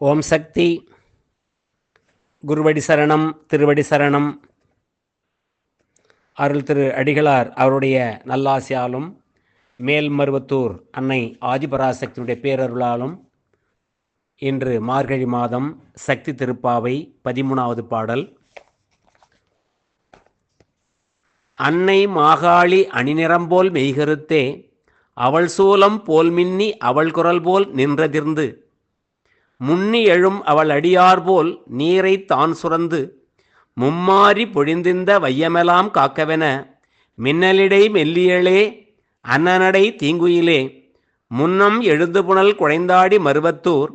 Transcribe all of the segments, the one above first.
ஓம் சக்தி. குருவடி சரணம் திருவடி சரணம். அருள் திரு அடிகளார் அவருடைய நல்லாசியாலும் மேல்மருவத்தூர் அன்னை ஆதிபராசக்தியுடைய பேரருளாலும் இன்று மார்கழி மாதம் சக்தி திருப்பாவை பதிமூணாவது பாடல். அன்னை மாகாளி அணிநிறம்போல் மெய்கருத்தே அவள் சூலம் போல் மின்னி அவள் குரல் போல் நின்றதிர்ந்து முன்னி எழும் அவள் அடியார் போல் நீரை தான் சுரந்து மும்மாறி பொழிந்திந்த வையமெலாம் காக்கவென மின்னலிடை மெல்லியலே அன்னநடை தீங்குயிலே முன்னம் எழுந்து புனல் குழைந்தாடி மருவத்தூர்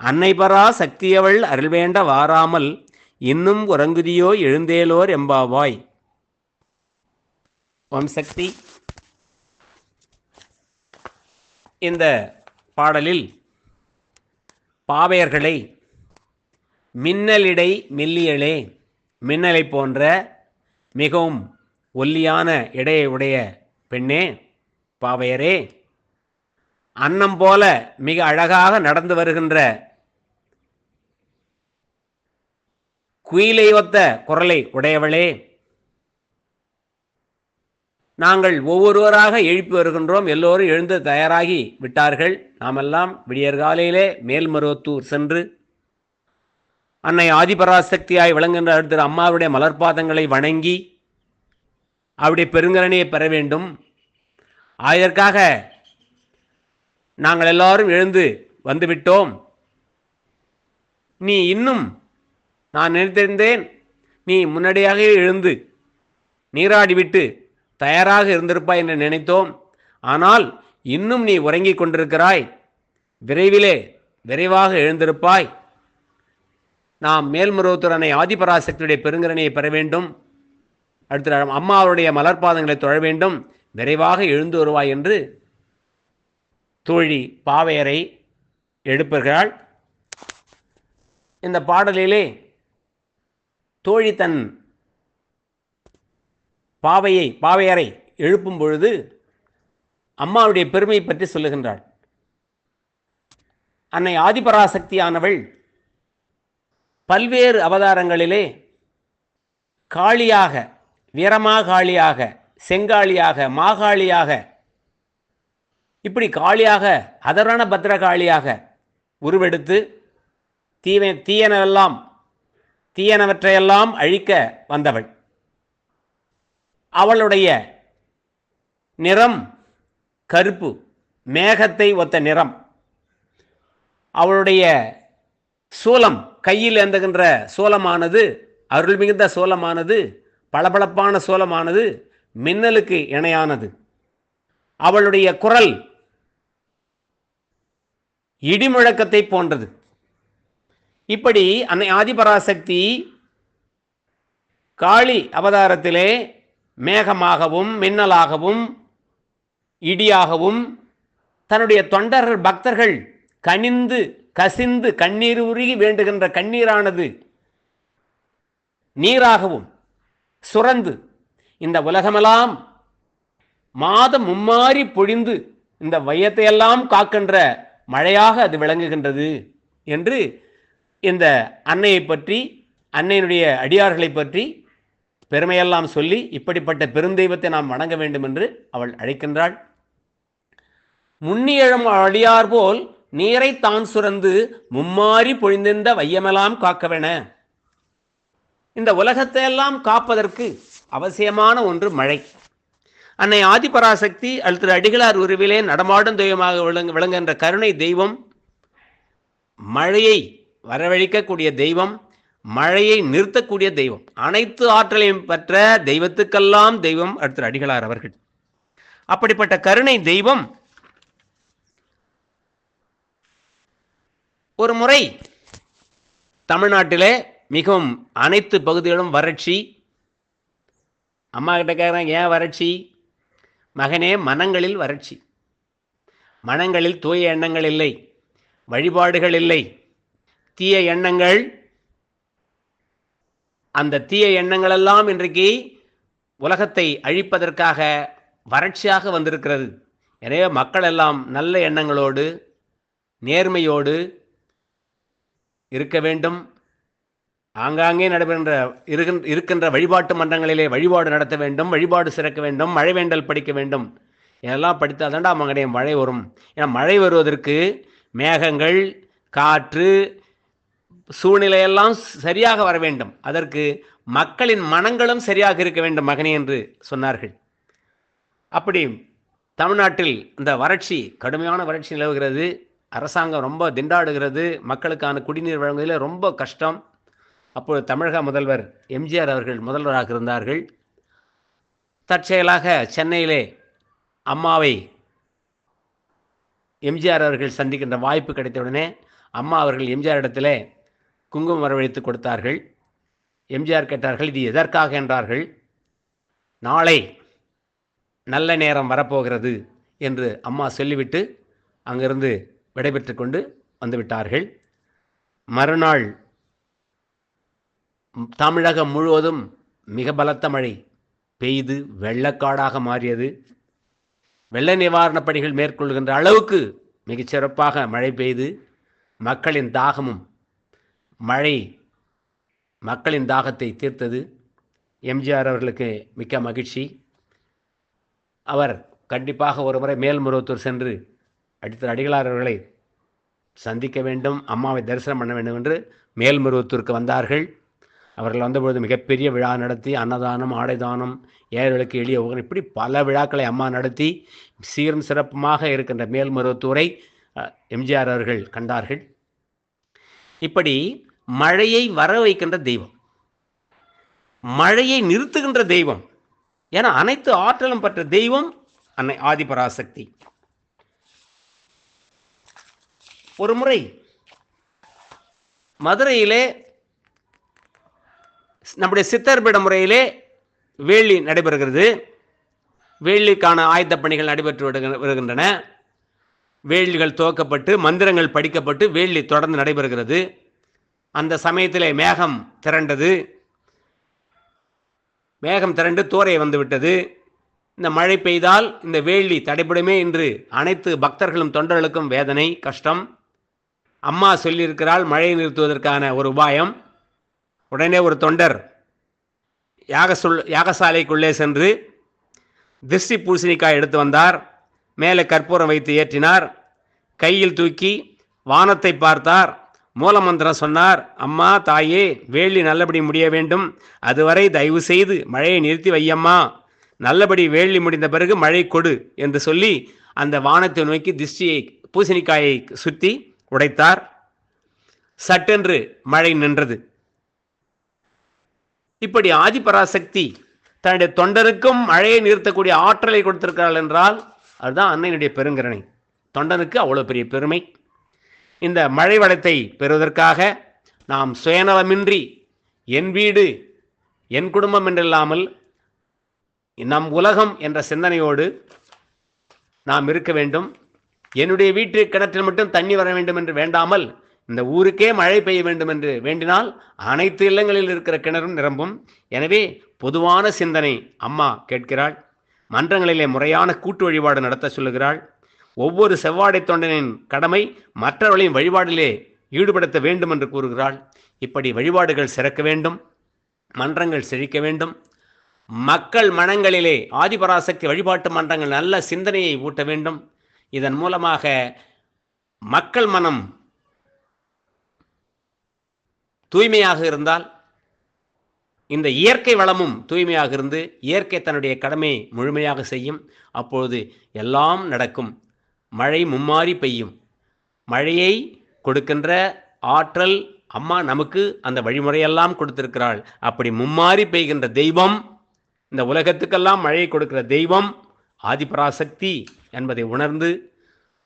அன்னைபரா சக்தியவள் அருள்வேண்ட வாராமல் இன்னும் உறங்குதியோ எழுந்தேலோர் எம்பாவாய். ஓம் சக்தி. இந்த பாடலில் பாவையர்களை மின்னலிடை மெல்லியலே மின்னலை போன்ற மிகவும் ஒல்லியான இடையை உடைய பெண்ணே பாவையரே அன்னம் போல மிக அழகாக நடந்து வருகின்ற குயிலை ஒத்த குரலை உடையவளே நாங்கள் ஒவ்வொருவராக எழுப்பி வருகின்றோம். எல்லோரும் எழுந்து தயாராகி விட்டார்கள். நாமெல்லாம் விடியற்காலையிலே மேல்மருவத்தூர் சென்று அன்னை ஆதிபராசக்தியாய் விளங்குகின்ற திரு அம்மாவுடைய மலர்பாதங்களை வணங்கி அவருடைய பெருங்கரணியை பெற வேண்டும். அதற்காக நாங்கள் எல்லாரும் எழுந்து வந்துவிட்டோம். நீ இன்னும் நான் நினைத்திருந்தேன் நீ முன்னாடியாக எழுந்து நீராடிவிட்டு தயாராக இருந்திருப்பாய் என்று நினைத்தோம். ஆனால் இன்னும் நீ உறங்கிக் கொண்டிருக்கிறாய். விரைவிலே விரைவாக எழுந்திருப்பாய். நாம் மேல்மருவத்துறனை ஆதிபராசக்தியுடைய பெருங்கரணையை பெற வேண்டும். அடுத்த அம்மாவுடைய மலர்பாதங்களை தொழ வேண்டும். விரைவாக எழுந்து வருவாய் என்று தோழி பாவையரை எழுப்புகிறாள். இந்த பாடலிலே தோழி தன் பாவையை பாவையரை எழுப்பும் பொழுது அம்மாவுடைய பெருமை பற்றி சொல்லுகின்றாள். அன்னை ஆதிபராசக்தியானவள் பல்வேறு அவதாரங்களிலே காளியாக வீரமாகாளியாக செங்காளியாக மாகாளியாக இப்படி காளியாக அதரண பத்ரகாளியாக உருவெடுத்து தீவ தீயனவெல்லாம் தீயனவற்றையெல்லாம் அழிக்க வந்தவள். அவளுடைய நிறம் கருப்பு மேகத்தை ஒத்த நிறம். அவளுடைய சூலம் கையில் ஏந்துகின்ற சோளமானது அருள் மிகுந்த சோளமானது பளபளப்பான சோளமானது மின்னலுக்கு இணையானது. அவளுடைய குரல் இடிமுழக்கத்தை போன்றது. இப்படி அன்னை ஆதிபராசக்தி காளி அவதாரத்திலே மேகமாகவும் மின்னலாகவும் இடியாகவும் தன்னுடைய தொண்டர்கள் பக்தர்கள் கனிந்து கசிந்து கண்ணீர் உருகி வேண்டுகின்ற கண்ணீரானது நீராகவும் சுரந்து இந்த உலகமெல்லாம் மாதம் மும்மாறி பொழிந்து இந்த வையத்தையெல்லாம் காக்கின்ற மழையாக அது விளங்குகின்றது என்று இந்த அன்னையை பற்றி அன்னையினுடைய அடியார்களை பற்றி பெருமையெல்லாம் சொல்லி இப்படிப்பட்ட பெருந்தெய்வத்தை நாம் வணங்க வேண்டும் என்று அவள் அழைக்கின்றாள். முன்னியழும் அழியார் போல் நீரை தான் சுரந்து மும்மாறி பொழிந்திருந்த வையமெல்லாம் காக்கவென. இந்த உலகத்தை எல்லாம் காப்பதற்கு அவசியமான ஒன்று மழை. அன்னை ஆதிபராசக்தி அல்லது அடிகளார் உருவிலே நடமாடும் தெய்வமாக விளங்கு விளங்குகின்ற கருணை தெய்வம் மழையை வரவழைக்கக்கூடிய தெய்வம் மழையை நிறுத்தக்கூடிய தெய்வம். அனைத்து ஆற்றலையும் பெற்ற தெய்வத்துக்கெல்லாம் தெய்வம் அடுத்த அடிகளார் அவர்கள். அப்படிப்பட்ட கருணை தெய்வம் ஒரு முறை தமிழ்நாட்டிலே மிகவும் அனைத்து பகுதிகளும் வறட்சி. அம்மா கிட்ட கேட்குறாங்க ஏன் வறட்சி? மகனே மனங்களில் வறட்சி. மனங்களில் தூய எண்ணங்கள் இல்லை. வழிபாடுகள் இல்லை. தீய எண்ணங்கள் அந்த தீய எண்ணங்களெல்லாம் இன்றைக்கு உலகத்தை அழிப்பதற்காக வறட்சியாக வந்திருக்கிறது. எனவே மக்கள் எல்லாம் நல்ல எண்ணங்களோடு நேர்மையோடு இருக்க வேண்டும். ஆங்காங்கே நடைபெறுகின்ற இருக்கின்ற இருக்கின்ற வழிபாட்டு மன்றங்களிலே வழிபாடு நடத்த வேண்டும் வழிபாடு சிறக்க வேண்டும் மழை வேண்டல் படிக்க வேண்டும். இதெல்லாம் படித்தால் தாண்டா மகனே மழை வரும். ஏன்னா மழை வருவதற்கு மேகங்கள் காற்று சூழ்நிலையெல்லாம் சரியாக வர வேண்டும். அதற்கு மக்களின் மனங்களும் சரியாக இருக்க வேண்டும் மகனே என்று சொன்னார்கள். அப்படி தமிழ்நாட்டில் இந்த வறட்சி கடுமையான வறட்சி நிலவுகிறது. அரசாங்கம் ரொம்ப திண்டாடுகிறது. மக்களுக்கான குடிநீர் வழங்குவதில் ரொம்ப கஷ்டம். அப்பொழுது தமிழக முதல்வர் எம்ஜிஆர் அவர்கள் முதல்வராக இருந்தார்கள். தற்செயலாக சென்னையிலே அம்மாவை எம்ஜிஆர் அவர்கள் சந்திக்கின்ற வாய்ப்பு கிடைத்தவுடனே அம்மா அவர்கள் எம்ஜிஆர் இடத்துல குங்குமம் வரவழைத்து கொடுத்தார்கள். எம்ஜிஆர் கேட்டார்கள் இது எதற்காக? என்றார்கள். நாளை நல்ல நேரம் வரப்போகிறது என்று அம்மா சொல்லிவிட்டு அங்கிருந்து விடைபெற்று கொண்டு வந்துவிட்டார்கள். மறுநாள் தமிழகம் முழுவதும் மிக பலத்த மழை பெய்து வெள்ளக்காடாக மாறியது. வெள்ள நிவாரணப் பணிகள் மேற்கொள்கின்ற அளவுக்கு மிகச் சிறப்பாக மழை பெய்து. மக்களின் தாகமும் மழை மக்களின் தாகத்தை தீர்த்தது. எம்ஜிஆர் அவர்களுக்கு மிக்க மகிழ்ச்சி. அவர் கண்டிப்பாக ஒருமுறை மேல்முருகத்தூர் சென்று அடித்த அடிகளார் அவர்களை சந்திக்க வேண்டும் அம்மாவை தரிசனம் பண்ண வேண்டும் என்று மேல்முருகத்தூருக்கு வந்தார்கள். அவர்கள் வந்தபொழுது மிகப்பெரிய விழா நடத்தி அன்னதானம் ஆடைதானம் ஏழைகளுக்கு எளிய உகன் இப்படி பல விழாக்களை அம்மா நடத்தி சீரும் சிறப்புமாக இருக்கின்ற மேல்மருவத்தூரை எம்ஜிஆர் அவர்கள் கண்டார்கள். இப்படி மழையை வர வைக்கின்ற தெய்வம். மழையை நிறுத்துகின்ற தெய்வம். ஏன்னா அனைத்து ஆற்றலும் பெற்ற தெய்வம் அன்னை ஆதிபராசக்தி. ஒரு முறை மதுரையிலே நம்முடைய சித்தர்பிட முறையிலே வேள்வி நடைபெறுகிறது. வேள்விக்கான ஆயத்த பணிகள் நடைபெற்று வருகின்றன. வேள்கள் துவக்கப்பட்டு மந்திரங்கள் படிக்கப்பட்டு வேள்வி தொடர்ந்து நடைபெறுகிறது. அந்த சமயத்திலே மேகம் திரண்டது. மேகம் திரண்டு தோரை வந்துவிட்டது இந்த மழை பெய்தால் இந்த வேள்வி தடைபடுமே என்று அனைத்து பக்தர்களும் தொண்டர்களுக்கும் வேதனை கஷ்டம். அம்மா சொல்லியிருக்கிறாள் மழையை நிறுத்துவதற்கான ஒரு உபாயம். உடனே ஒரு தொண்டர் யாக சொல் யாகசாலைக்குள்ளே சென்று திருஷ்டி பூசணிக்காய் எடுத்து வந்தார். மேலே கற்பூரம் வைத்து ஏற்றினார். கையில் தூக்கி வானத்தை பார்த்தார். மூலமந்திரம் சொன்னார் அம்மா தாயே வேள்வி நல்லபடி முடிய வேண்டும். அதுவரை தயவு செய்து மழையை நிறுத்தி வையம்மா. நல்லபடி வேள்வி முடிந்த பிறகு மழை கொடு என்று சொல்லி அந்த வானத்தை நோக்கி திருஷ்டியை பூசணிக்காயை சுற்றி உடைத்தார். சட்டென்று மழை நின்றது. இப்படி ஆதிபராசக்தி தன்னுடைய தொண்டருக்கும் மழையை நிறுத்தக்கூடிய ஆற்றலை கொடுத்திருக்கிறாள் என்றால் அதுதான் அன்னையினுடைய பெருங்கருணை. தொண்டனுக்கு அவ்வளோ பெரிய பெருமை. இந்த மழை வளத்தை பெறுவதற்காக நாம் சுயநலமின்றி என் வீடு என் குடும்பம் என்றில்லாமல் நம் உலகம் என்ற சிந்தனையோடு நாம் இருக்க வேண்டும். என்னுடைய வீட்டு கிணற்றில் மட்டும் தண்ணி வர வேண்டும் என்று வேண்டாமல் இந்த ஊருக்கே மழை பெய்ய வேண்டும் என்று வேண்டினால் அனைத்து இல்லங்களில் இருக்கிற கிணறும் நிரம்பும். எனவே பொதுவான சிந்தனை அம்மா கேட்கிறாள். மன்றங்களிலே முறையான கூட்டு வழிபாடு நடத்த சொல்லுகிறாள். ஒவ்வொரு செவ்வாடை தொண்டனின் கடமை மற்றவர்களையும் வழிபாடிலே ஈடுபடுத்த வேண்டும் என்று கூறுகிறாள். இப்படி வழிபாடுகள் சிறக்க வேண்டும் மன்றங்கள் செழிக்க வேண்டும். மக்கள் மனங்களிலே ஆதிபராசக்தி வழிபாட்டு மன்றங்கள் நல்ல சிந்தனையை ஊட்ட வேண்டும். இதன் மூலமாக மக்கள் மனம் தூய்மையாக இருந்தால் இந்த இயற்கை வளமும் தூய்மையாக இருந்து இயற்கை தன்னுடைய கடமையை முழுமையாக செய்யும். அப்பொழுது எல்லாம் நடக்கும். மழை மும்மாறி பெய்யும். மழையை கொடுக்கின்ற ஆற்றல் அம்மா நமக்கு அந்த வழிமுறையெல்லாம் கொடுத்திருக்கிறாள். அப்படி மும்மாறி பெய்கின்ற தெய்வம் இந்த உலகத்துக்கெல்லாம் மழையை கொடுக்கிற தெய்வம் ஆதிபராசக்தி என்பதை உணர்ந்து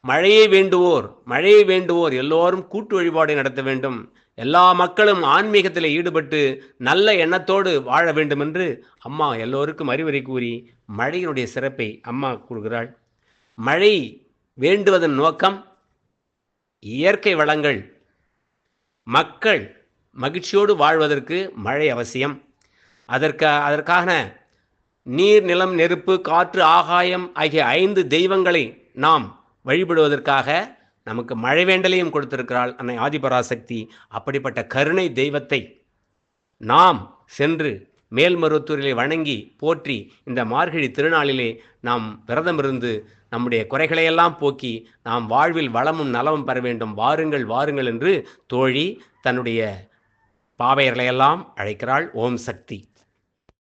மழையை வேண்டுவோர் மழையை வேண்டுவோர் எல்லோரும் கூட்டு வழிபாடு நடத்த வேண்டும். எல்லா மக்களும் ஆன்மீகத்தில் ஈடுபட்டு நல்ல எண்ணத்தோடு வாழ வேண்டும் என்று அம்மா எல்லோருக்கும் அறிவுரை கூறி மழையினுடைய சிறப்பை அம்மா கூறுகிறாள். மழை வேண்டுவதன் நோக்கம் இயற்கை வளங்கள். மக்கள் மகிழ்ச்சியோடு வாழ்வதற்கு மழை அவசியம். அதற்கு அதற்கான நீர் நிலம் நெருப்பு காற்று ஆகாயம் ஆகிய ஐந்து தெய்வங்களை நாம் வழிபடுவதற்காக நமக்கு மழை வேண்டலையும் கொடுத்திருக்கிறாள் அன்னை ஆதிபராசக்தி. அப்படிப்பட்ட கருணை தெய்வத்தை நாம் சென்று மேல்மருவத்தூரிலே வணங்கி போற்றி இந்த மார்கழி திருநாளிலே நாம் விரதமிருந்து நம்முடைய குறைகளையெல்லாம் போக்கி நாம் வாழ்வில் வளமும் நலமும் பெற வேண்டும். வாருங்கள் வாருங்கள் என்று தோழி தன்னுடைய பாவையர்களையெல்லாம் அழைக்கிறாள். ஓம் சக்தி.